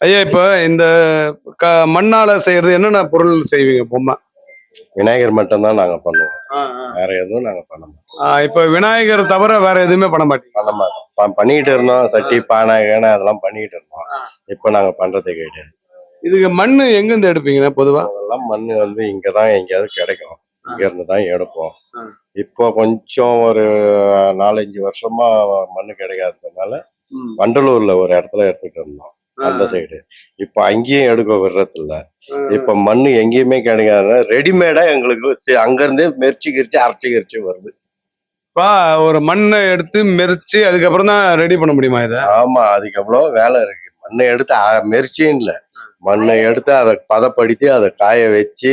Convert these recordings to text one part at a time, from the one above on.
ஐயா இப்ப இந்த க மண்ணால செய்யறது என்னென்ன பொருள் செய்வீங்க பொம்மை? விநாயகர் மட்டும்தான் நாங்க பண்ணுவோம். வேற எதுவும் நாங்க பண்ண மாட்டோம். இப்ப விநாயகர் தவிர வேற எதுவுமே பண்ண மாட்டீங்க பண்ண மாட்டோம். பண்ணிட்டு இருந்தோம் சட்டி பானை கேனை அதெல்லாம் பண்ணிட்டு இருந்தோம். இப்ப நாங்க பண்றதே கிடையாது. இதுக்கு மண்ணு எங்க இருந்து எடுப்பீங்க பொதுவா? அதெல்லாம் மண்ணு வந்து இங்கதான் எங்கேயாவது கிடைக்கும். இங்க இருந்து தான் எடுப்போம். இப்போ கொஞ்சம் ஒரு நாலஞ்சு வருஷமா மண்ணு கிடைக்காததுனால வண்டலூர்ல ஒரு இடத்துல எடுத்துட்டு இருந்தோம். அந்த சைடு இப்ப அங்கேயும் எடுக்க விடுறது இல்ல இப்ப மண்ணு எங்கேயுமே கிடைக்காத ரெடிமேடா எங்களுக்கு சி- அங்க இருந்தே மெரிச்சு கிரிச்சு அரைச்சு கிரிச்சு வருது. இப்ப ஒரு மண்ணை எடுத்து மெரிச்சு அதுக்கப்புறம் தான் ரெடி பண்ண முடியுமா இதை? ஆமா அதுக்கு எவ்வளவு வேலை இருக்கு. மண்ணை எடுத்து மெரிச்சியும் இல்ல. மண்ணை எடுத்து அதை பதப்படுத்தி அதை காய வச்சு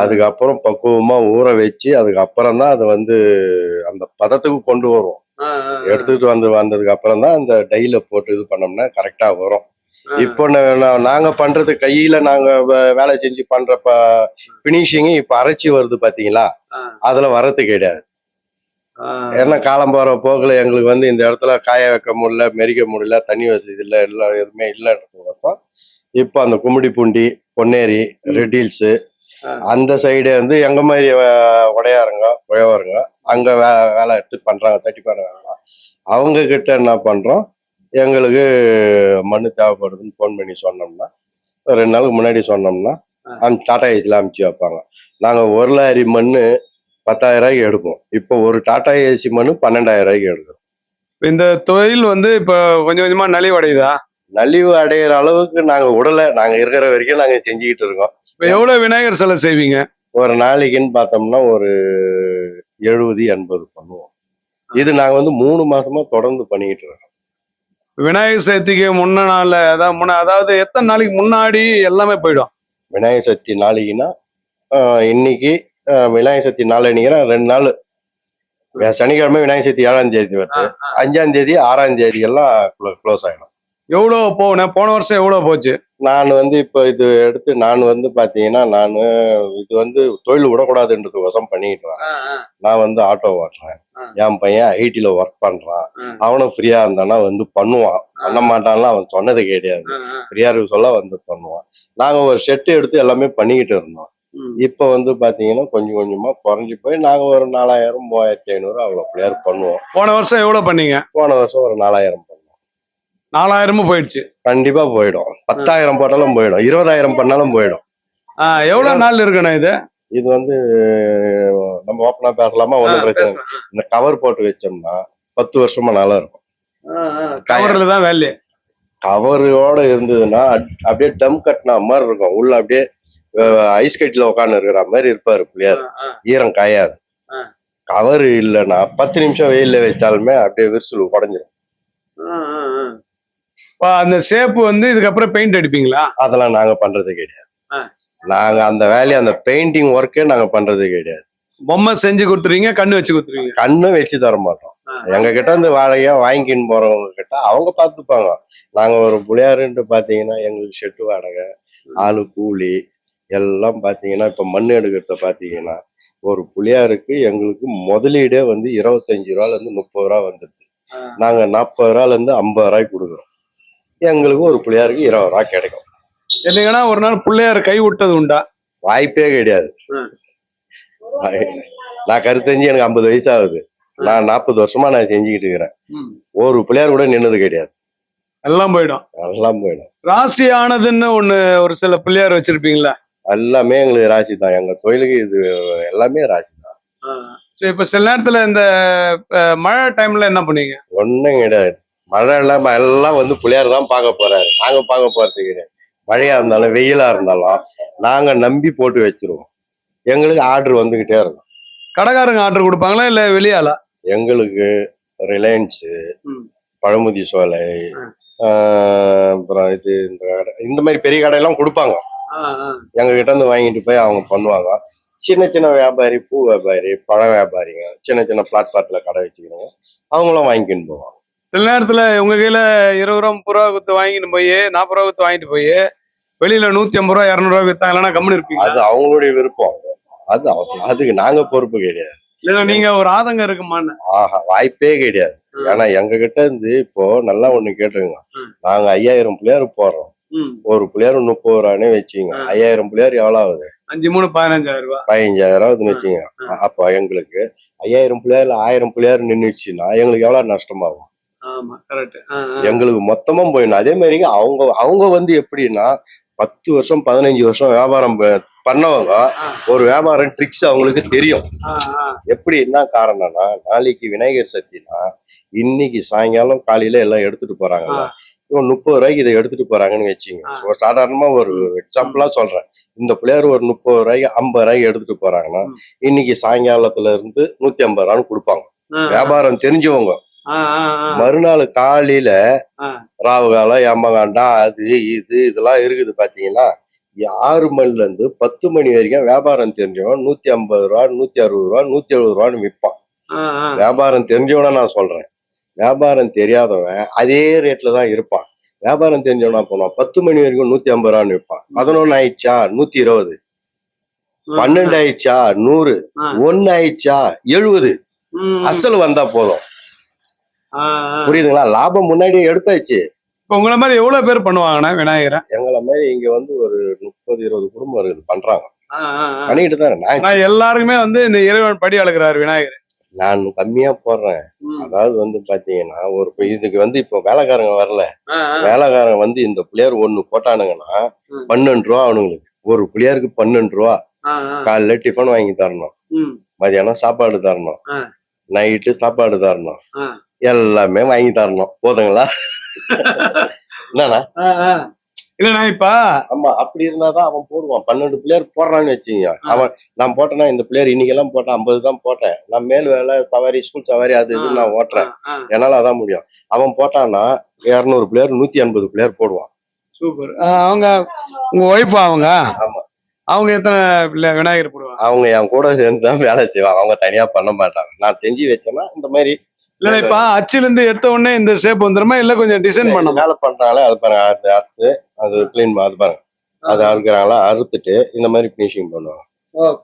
அதுக்கப்புறம் பக்குவமா ஊற வச்சு அதுக்கப்புறம் தான் அதை வந்து அந்த பதத்துக்கு கொண்டு வரும் எடுத்துட்டு வந்து வந்ததுக்கு அப்புறம் தான் அந்த டைல போட்டு இது பண்ணோம்னா கரெக்டா வரும். இப்போ நாங்க பண்றது கையில நாங்க வேலை செஞ்சு பண்றப்ப பினிஷிங் இப்ப அரைச்சி வருது பாத்தீங்களா. அதுல வரது கிடையாது. ஏன்னா காலம் போற போக்குல எங்களுக்கு வந்து இந்த இடத்துல காய வைக்க முடியல மெரிக்க முடியல தண்ணி வசதி இல்லை எல்லாம் எதுவுமே இல்லைன்றது இப்போ அந்த Gummidipoondi Ponneri red hills. அந்த சைடு வந்து எங்க மாதிரி உடையாருங்க உழவருங்க அங்க வே வேலை எடுத்து பண்றாங்க தட்டி வேலை அவங்க கிட்ட என்ன பண்றோம் எங்களுக்கு மண்ணு தேவைப்படுதுன்னு ஃபோன் பண்ணி சொன்னோம்னா ரெண்டு நாளுக்கு முன்னாடி சொன்னோம்னா. அந்த டாடா ஏசில அமுச்சு வைப்பாங்க. நாங்க ஒரு லாரி மண்ணு பத்தாயிரம் ரூபாய்க்கு எடுப்போம். இப்போ ஒரு டாடா ஏசி மண்ணு பன்னெண்டாயிரம் ரூபாய்க்கு எடுக்கும் இந்த தொழில் வந்து இப்ப கொஞ்சம் கொஞ்சமா நலிவடையுதா? நலிவு அடையிற அளவுக்கு நாங்க உடலை நாங்க இருக்கிற வரைக்கும் நாங்க செஞ்சுக்கிட்டு இருக்கோம். இப்ப எவ்வளவு விநாயகர் சிலை செய்வீங்க? ஒரு நாளைக்குன்னு பார்த்தோம்னா ஒரு எழுபது எண்பது பண்ணுவோம். இது நாங்க வந்து மூணு மாசமா தொடர்ந்து பண்ணிக்கிட்டு இருக்கோம். விநாயகர் சதுர்த்திக்கு முன்ன நாள்ல அதாவது முன்ன அதாவது எத்தனை நாளைக்கு முன்னாடி எல்லாமே போயிடும். விநாயகர் சதுர்த்தி நாளைக்குன்னா இன்னைக்கு விநாயகர் சதுர்த்தி நாளைக்குன்னா ரெண்டு நாள். சனிக்கிழமை விநாயகர் சதுர்த்தி ஏழாம் தேதி வருது. அஞ்சாம் தேதி ஆறாம் தேதி எல்லாம் க்ளோஸ் ஆயிடும். எவ்வளவு போனேன் போன வருஷம் எவ்வளவு போச்சு? நான் வந்து இப்போ இது எடுத்து நான் வந்து பாத்தீங்கன்னா நான் இது வந்து தொழில் விடக்கூடாதுன்றதுக்கோசம் பண்ணிட்டு வரேன் நான் வந்து ஆட்டோ ஓட்டுறேன். என் பையன் ஐடில ஒர்க் பண்றான். ஆ. அவனும் ஃப்ரீயா இருந்தானா வந்து பண்ணுவான். பண்ண மாட்டான்லாம் அவன் சொன்னது கிடையாது. ஃப்ரீயா இருக்க சொல்ல வந்து பண்ணுவான். நாங்க ஒரு ஷெட்டு எடுத்து எல்லாமே பண்ணிக்கிட்டு இருந்தோம். இப்போ வந்து பாத்தீங்கன்னா கொஞ்சம் கொஞ்சமா குறைஞ்சு போய் நாங்க ஒரு நாலாயிரம் மூவாயிரத்தி ஐநூறு அவ்வளவு பிள்ளையார் பண்ணுவோம். போன வருஷம் எவ்வளவு பண்ணீங்க? போன வருஷம் ஒரு நாலாயிரம் நாலாயிரமும் போயிடுச்சு. கண்டிப்பா போயிடும். பத்தாயிரம் போட்டாலும் போயிடும். இருபதாயிரம் பண்ணாலும் போயிடும். எவ்வளவு நாள் இருக்கணும் இது? இது வந்து நம்ம ஓப்பனா பேசலாமா? ஒன்றும் பிரச்சனை. இந்த கவர் போட்டு வச்சோம்னா பத்து வருஷமா நல்லா இருக்கும். கவர்ல தான் வேலையே. கவரோட இருந்ததுன்னா அப்படியே டம் கட்டின மாதிரி இருக்கும். உள்ள அப்படியே ஐஸ் கட்டில உட்காந்து இருக்கிற மாதிரி இருப்பாரு பிள்ளையார். ஈரம் காயாது. கவர் இல்லைன்னா பத்து நிமிஷம் வெயில்ல வச்சாலுமே அப்படியே விரிசல் உடஞ்சிரும். அந்த ஷேப் வந்து இதுக்கப்புறம் பெயிண்ட் அடிப்பீங்களா? அதெல்லாம் நாங்க பண்றது கிடையாது. நாங்க அந்த வேலையை அந்த பெயிண்டிங் ஒர்க்கே நாங்க பண்றது கிடையாது. பொம்மை செஞ்சு கொடுத்துருவீங்க கண்ணு வச்சு கொடுத்துருவீங்க? கண்ணு வச்சு தர மாட்டோம். எங்க கிட்ட இருந்து வாடகையா வாங்கிக்கின்னு போறவங்க கிட்ட அவங்க பார்த்துப்பாங்க. நாங்க ஒரு புளியாருன்ட்டு பாத்தீங்கன்னா எங்களுக்கு ஷெட்டு வாடகை ஆளு கூலி எல்லாம் பாத்தீங்கன்னா இப்ப மண் எடுக்கிறத பாத்தீங்கன்னா ஒரு புளியாருக்கு எங்களுக்கு முதலீடே வந்து இருபத்தஞ்சு ரூபால இருந்து முப்பது ரூபா வந்துடுது. நாங்க நாற்பது ரூபால இருந்து ஐம்பது ரூபாய்க்கு கொடுக்குறோம். எங்களுக்கு ஒரு புளியாருக்கு இருபது ரூபா கிடைக்கும். என்னங்கன்னா ஒரு நாள் பிள்ளையார் கை விட்டது உண்டா? வாய்ப்பே கிடையாது. நான் கருத்தஞ்சு எனக்கு ஐம்பது வயசு ஆகுது நான் நாற்பது வருஷமா நான் செஞ்சுக்கிட்டு இருக்கிறேன். ஒரு பிள்ளையார் கூட நின்னது கிடையாது. எல்லாம் போயிடும். எல்லாம் போயிடும். ராசி ஆனதுன்னு ஒண்ணு ஒரு சில பிள்ளையார் வச்சிருப்பீங்களா? எல்லாமே எங்களுக்கு ராசி தான். எங்க தொழிலுக்கு இது எல்லாமே ராசி தான். சரி இப்ப சில நேரத்துல இந்த மழை டைம்ல என்ன பண்ணுவீங்க? ஒன்றும் கிடையாது. மழை இல்லாம எல்லாம் வந்து புளியார் தான் பார்க்க போறாரு. நாங்க பார்க்க போறது கிடையாது மழையா இருந்தாலும் வெயிலா இருந்தாலும் நாங்க நம்பி போட்டு வச்சிருவோம். எங்களுக்கு ஆர்டர் வந்துகிட்டே இருக்கும். கடைக்காரங்க ஆர்டர் கொடுப்பாங்களா இல்ல வெளியாளா? எங்களுக்கு ரிலையன்ஸு. பழமுதி சோலை அப்புறம் இது இந்த கடை இந்த மாதிரி பெரிய கடையெல்லாம் கொடுப்பாங்க. எங்க கிட்ட இருந்து வாங்கிட்டு போய் அவங்க பண்ணுவாங்க. சின்ன சின்ன வியாபாரி பூ வியாபாரி பழ வியாபாரிங்க சின்ன சின்ன பிளாட்பார்ட்ல கடை வச்சுக்கிறவங்க அவங்களும் வாங்கிக்கின்னு போவாங்க. சில நேரத்துல உங்க கையில இருபது ரூபா முப்பது ரூபா கொடுத்து வாங்கிட்டு போய் நாற்பது ரூபா கொடுத்து வாங்கிட்டு போய் வெளியில நூத்தி ஐம்பது ரூபா இரநூறுவா வித்தாங்கன்னா கம்முன்னு இருப்பீங்க அது அவங்களுடைய விருப்பம். அது அதுக்கு நாங்க பொறுப்பு கிடையாது. இல்ல நீங்க ஒரு ஆதங்கம் இருக்குமான்னு? ஆஹா வாய்ப்பே கிடையாது. ஏன்னா எங்க கிட்ட இருந்து இப்போ நல்லா ஒண்ணு கேட்டுருங்க. நாங்க ஐயாயிரம் பிள்ளையார் போடுறோம். ஒரு பிள்ளையார் முப்பது ரூபான்னு வச்சுங்க. ஐயாயிரம் பிள்ளையார் எவ்வளவு ஆகுது? அஞ்சு மூணு பதினஞ்சாயிரம் ரூபாய் பதினஞ்சாயிரம் ஆகுதுன்னு வச்சுங்க அப்ப எங்களுக்கு ஐயாயிரம் பிள்ளையார் ஆயிரம் பிள்ளையார் நின்றுச்சுன்னா எங்களுக்கு எவ்வளவு நஷ்டமாகும்? எங்களுக்கு மொத்தமா போயிடணும் அதே மாதிரி அவங்க அவங்க வந்து எப்படின்னா பத்து வருஷம் பதினஞ்சு வருஷம் வியாபாரம் பண்ணவங்க ஒரு வியாபாரம் ட்ரிக்ஸ் அவங்களுக்கு தெரியும். எப்படி என்ன காரணம்னா நாளைக்கு விநாயகர் சக்தினா இன்னைக்கு சாயங்காலம் காலையில எல்லாம் எடுத்துட்டு போறாங்கல்ல. இவன் முப்பது ரூபாய்க்கு இதை எடுத்துட்டு போறாங்கன்னு வச்சுங்க. ஒரு சாதாரணமா ஒரு எக்ஸாம்பிளா சொல்றேன். இந்த பிள்ளையார் ஒரு முப்பது ரூபாய்க்கு ஐம்பது ரூபாய்க்கு எடுத்துட்டு போறாங்கன்னா. இன்னைக்கு சாயங்காலத்துல இருந்து நூத்தி ஐம்பது ரூபான்னு கொடுப்பாங்க. வியாபாரம் தெரிஞ்சவங்க. மறுநாள் காலையில ஆ. ராவு காலம் எம்மகாண்டம் அது இது இதெல்லாம் இருக்குது பாத்தீங்கன்னா ஆறு மணில இருந்து பத்து மணி வரைக்கும் வியாபாரம் தெரிஞ்சவன் நூத்தி ஐம்பது ரூபா நூத்தி அறுபது ரூபா நூத்தி எழுபது ரூபான்னு விற்பான் வியாபாரம் தெரிஞ்சவன நான் சொல்றேன். வியாபாரம் தெரியாதவன் அதே ரேட்ல தான் இருப்பான். வியாபாரம் தெரிஞ்சவனா போனான் பத்து மணி வரைக்கும் நூத்தி ஐம்பது ரூபான்னு விற்பான் பதினொன்னு ஆயிடுச்சா? நூத்தி இருபது. பன்னெண்டு ஆயிடுச்சா? நூறு. ஒன்னு ஆயிடுச்சா? எழுபது. அசல் வந்தா போதும். புரியுதுங்களா? லாபம் முன்னாடியே எடுத்தாச்சு. இப்ப உங்களை மாதிரி எவ்வளவு பேர் பண்ணுவாங்கண்ணா விநாயகரை? எங்களை மாதிரி இங்க வந்து ஒரு முப்பது இருபது குடும்பம் இருக்குது பண்றாங்க. பண்ணிட்டு தான் நான் எல்லாருக்குமே வந்து இந்த இறைவன் படி அழுகிறாரு விநாயகர். நான் கம்மியா போடுறேன். அதாவது வந்து பாத்தீங்கன்னா ஒரு இதுக்கு வந்து இப்போ வேலைக்காரங்க வரல. வேலைக்காரங்க வந்து இந்த பிள்ளையார் ஒண்ணு போட்டானுங்கன்னா. பன்னெண்டு ரூபா அவனுங்களுக்கு. ஒரு பிள்ளையாருக்கு பன்னெண்டு ரூபா. காலைல டிஃபன் வாங்கி தரணும். மதியானம் சாப்பாடு தரணும். நைட்டு சாப்பாடு தரணும். எல்லாமே வாங்கி தரணும். போதுங்களா? என்னண்ணா? இல்லண்ணா இப்ப ஆமா அப்படி இருந்தாதான் அவன் போடுவான். பன்னெண்டு பிளேயர் போடுறான்னு வச்சுங்க அவன் நான் போட்டேன்னா இந்த பிளேயர் இன்னைக்கெல்லாம் போட்டேன் ஐம்பது தான் போட்டேன். நான் மேல் வேலை சவாரி ஸ்கூல் சவாரி அது இது நான் ஓட்டுறேன். என்னால அதான் முடியும். அவன் போட்டான்னா இரநூறு பிளேயர் நூத்தி எண்பது பிளேயர் போடுவான். சூப்பர். அவங்க உங்க ஒய்ஃப் அவங்க? ஆமா. அவங்க எத்தனை விநாயகர் போடுவாங்க? அவங்க என் கூட சேர்ந்து தான் வேலை செய்வாங்க. அவங்க தனியா பண்ண மாட்டாங்க. நான் செஞ்சு வச்சேன்னா இந்த மாதிரி இல்ல இப்ப அச்சுல இருந்து எடுத்த உடனே இந்த ஷேப் வந்துருமா? இல்ல கொஞ்சம் டிசைன் பண்ணணும்? வேலை பண்றாங்களே அது பாருங்க அறுத்து அது கிளீன் அது பாருங்க. அது அறுக்கிறாங்களா அறுத்துட்டு இந்த மாதிரி ஃபினிஷிங் பண்ணுவாங்க.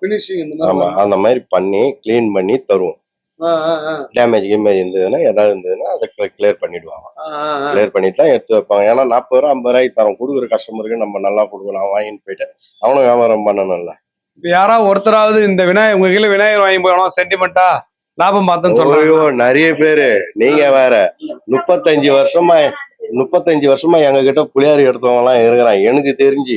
பினிஷிங் இந்த ஆமா அந்த மாதிரி பண்ணி க்ளீன் பண்ணி தருவோம். டேமேஜ் கிமேஜ் இருந்ததுன்னா ஏதாவது இருந்ததுன்னா அதை கிளியர் பண்ணிடுவாங்க. கிளியர் பண்ணிட்டு தான் எடுத்து வைப்பாங்க. ஏன்னா நாற்பது ரூபா ஐம்பது ரூபாய்க்கு தரோம். கொடுக்குற கஸ்டமருக்கு நம்ம நல்லா கொடுக்கணும். அவன் வாங்கிட்டு போயிட்டு அவனும் வியாபாரம் பண்ணணும்ல. யாராவது ஒருத்தராவது இந்த விநாயகர் உங்க கீழே விநாயகர் வாங்கி போகணும் சென்டிமெண்டா லாபம் பார்த்தேன்னு சொல்றாங்க. நிறைய பேரு. நீங்க வேற முப்பத்தஞ்சு வருஷமா முப்பத்தஞ்சு வருஷமா எங்க கிட்ட புளியாரி எடுத்தவங்க எல்லாம் இருக்கிறான் எனக்கு தெரிஞ்சு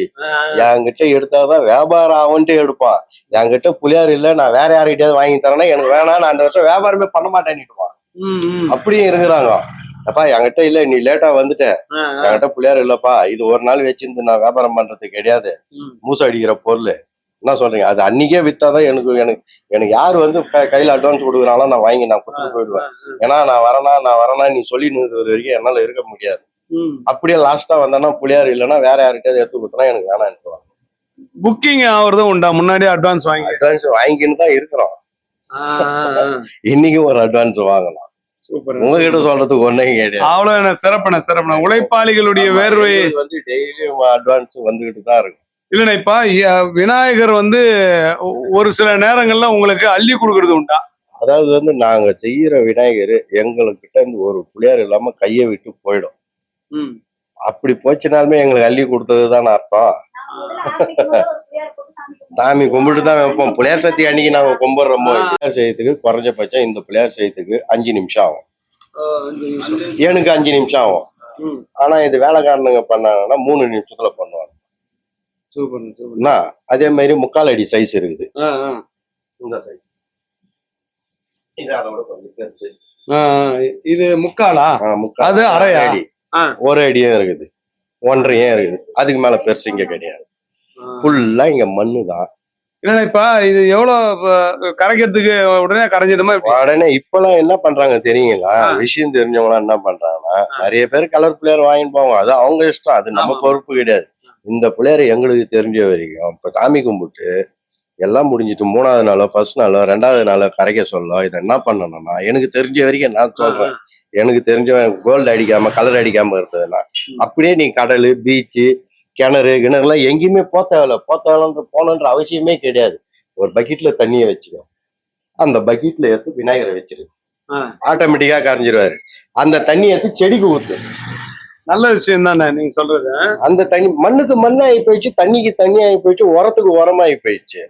என்கிட்ட எடுத்தாதான் வியாபாரம் அவன்கிட்ட எடுப்பான். என்கிட்ட புளியாரி இல்ல நான் வேற யார்கிட்டயாவது வாங்கி தரேன்னா எனக்கு வேணாம் நான் அந்த வருஷம் வியாபாரமே பண்ண மாட்டேன்னுட்டுவான். அப்படியும் இருக்கிறாங்க. அப்பா என்கிட்ட இல்ல நீ லேட்டா வந்துட்ட. என்கிட்ட புளியார் இல்லப்பா. இது ஒரு நாள் வச்சிருந்து நான் வியாபாரம் பண்றது கிடையாது. மூசை அடிக்கிற பொருள். என்ன சொல்றீங்க? அது அன்னைக்கே வித்தாதான் எனக்கு எனக்கு எனக்கு யார் வந்து க- கையில அட்வான்ஸ் கொடுக்குறாங்களோ நான் வாங்கி நான் கொடுத்துட்டு போயிடுவேன். ஏன்னா நான் வரேனா நான் வரேனா நீ சொல்லி நிறுத்துறது வரைக்கும் என்னால இருக்க முடியாது. அப்படியே லாஸ்டா வந்தேன்னா புளியார் இல்லைன்னா வேற யார்கிட்டயாவது எடுத்து கொடுத்தனா எனக்கு வேணாம் புக்கிங் ஆகுறதும் உண்டா? முன்னாடியே அட்வான்ஸ் வாங்கி அட்வான்ஸ் வாங்கின்னு தான் இருக்கிறோம். இன்னைக்கும் ஒரு அட்வான்ஸ் வாங்கலாம் சூப்பர். உங்ககிட்ட சொல்றதுக்கு ஒன்னே கிடையாது. அவ்வளவு என்ன சிறப்புன சிறப்புன. உழைப்பாளிகளுடைய வேர்வை. வந்து டெய்லியும் அட்வான்ஸ் வந்துகிட்டு தான் இருக்கு. இல்லைண்ணா விநாயகர் வந்து ஒரு சில நேரங்கள்ல உங்களுக்கு அள்ளி கொடுக்கறது உண்டா? அதாவது வந்து நாங்க செய்யற விநாயகர் எங்ககிட்ட இருந்து ஒரு புளியார் இல்லாம கையை விட்டு போயிடும். ம். அப்படி போச்சுனாலுமே எங்களுக்கு அள்ளி கொடுத்ததுதான் அர்த்தம். சாமி கும்பிட்டு தான் வைப்போம். புளியார் சக்தி அன்னைக்கு நாங்க கும்பிடுறோமோ? புளியார் செய்யறதுக்கு குறைஞ்சபட்சம் இந்த புளியார் செய்யறதுக்கு அஞ்சு நிமிஷம் ஆகும். எனக்கு அஞ்சு நிமிஷம் ஆகும். ஆனா இது வேலைக்காரனுங்க பண்ணாங்கன்னா மூணு நிமிஷத்துல பண்ணுவாங்க. Super super. என்ன? அதே மாதிரி முக்கால் அடி சைஸ் இருக்குது. இந்த சைஸ் இது அதோட கொஞ்சம் பெருசு ஆ, ஆ. இது முக்காலா? அது அரையா? அடி. ஒரு அடியும் இருக்குது. ஒன்றரையும் இருக்குது. அதுக்கு மேல பெருசு இங்க கிடையாது. ஃபுல்லா இங்க மண்ணு தான். இல்லைண்ணா இப்ப இது எவ்வளவு கரைக்கிறதுக்கு உடனே கரைஞ்சிடுமா உடனே இப்பெல்லாம் என்ன பண்றாங்க தெரியுங்களா. விஷயம் தெரிஞ்சவங்க என்ன பண்றாங்கன்னா நிறைய பேர் கலர் பிளேயர் வாங்கிட்டு போவாங்க. அது அவங்க இஷ்டம். அது நம்ம. பொறுப்பு கிடையாது. இந்த பிள்ளையர் எங்களுக்கு தெரிஞ்ச வரைக்கும் இப்ப சாமி கும்பிட்டு எல்லாம் முடிஞ்சிட்டு மூணாவது நாளோ ஃபர்ஸ்ட் நாளோ ரெண்டாவது நாளோ கரைக்க சொல்ல இதை என்ன பண்ணணும்னா எனக்கு தெரிஞ்ச வரைக்கும் நான் சொல்றேன். எனக்கு தெரிஞ்சவன் கோல்டு அடிக்காம கலர் அடிக்காம இருந்ததுன்னா அப்படியே நீ கடல் பீச்சு கிணறு கிணறுலாம் எங்கேயுமே போக தேவையில்ல. போக தேவையில்ல போகணுன்ற அவசியமே கிடையாது. ஒரு பக்கெட்ல தண்ணியை வச்சுக்கோ. அந்த பக்கெட்ல எடுத்து விநாயகரை வச்சிரு. ஆட்டோமேட்டிக்கா கரைஞ்சிருவாரு. அந்த தண்ணி எடுத்து செடிக்கு ஊத்து. நல்ல விஷயம் தானே நீங்க சொல்றது? அந்த தண்ணி மண்ணுக்கு மண்ணு ஆகி போயிடுச்சு தண்ணிக்கு தண்ணி ஆகி போயிடுச்சு உரத்துக்கு உரமாகி போயிடுச்சு.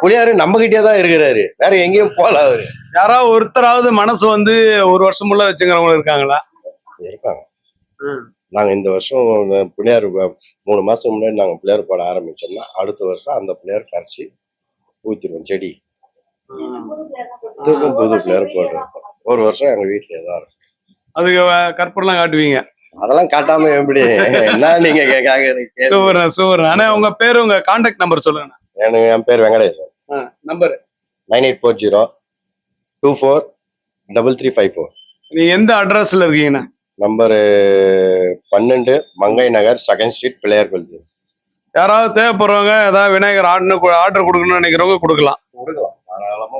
புளியாரு நம்ம கிட்டே தான் இருக்கிறாரு. வேற எங்கேயும் போல அவரு. யாராவது ஒருத்தராவது மனசு வந்து ஒரு வருஷம் உள்ள வச்சுக்கிறவங்க இருக்காங்களா? இருக்காங்க நாங்க இந்த வருஷம் பிள்ளையார் மூணு மாசம் முன்னாடி நாங்க பிள்ளையார் பாட ஆரம்பிச்சோம்னா அடுத்த வருஷம் அந்த பிள்ளையார் கரைச்சி ஊத்திடுவோம் செடி. திரும்ப புது பிள்ளையார் போடுறோம் ஒரு வருஷம் எங்க வீட்டுல தான் இருக்கும். அதுக்கு கற்பூரம்லாம் காட்டுவீங்க. அதெல்லாம் காட்டாம எப்படி? என்ன நீங்க கேட்காங்க சூப்பர் சூப்பர் ஆனா உங்க பேரு உங்க கான்டாக்ட் நம்பர் சொல்லுங்க எனக்கு என் பேர் Venkatesan number nine eight four zero two four double three five four. நீங்க எந்த அட்ரஸ்ல இருக்கீங்கண்ணா? நம்பரு பன்னெண்டு மங்கை நகர் செகண்ட் ஸ்ட்ரீட் பிள்ளையார் கோயில் யாராவது தேவைப்படுறவங்க ஏதாவது விநாயகர் ஆர்டர் ஆர்டர் கொடுக்கணும்னு நினைக்கிறவங்க கொடுக்கலாம். கொடுக்கலாம். தாராளமா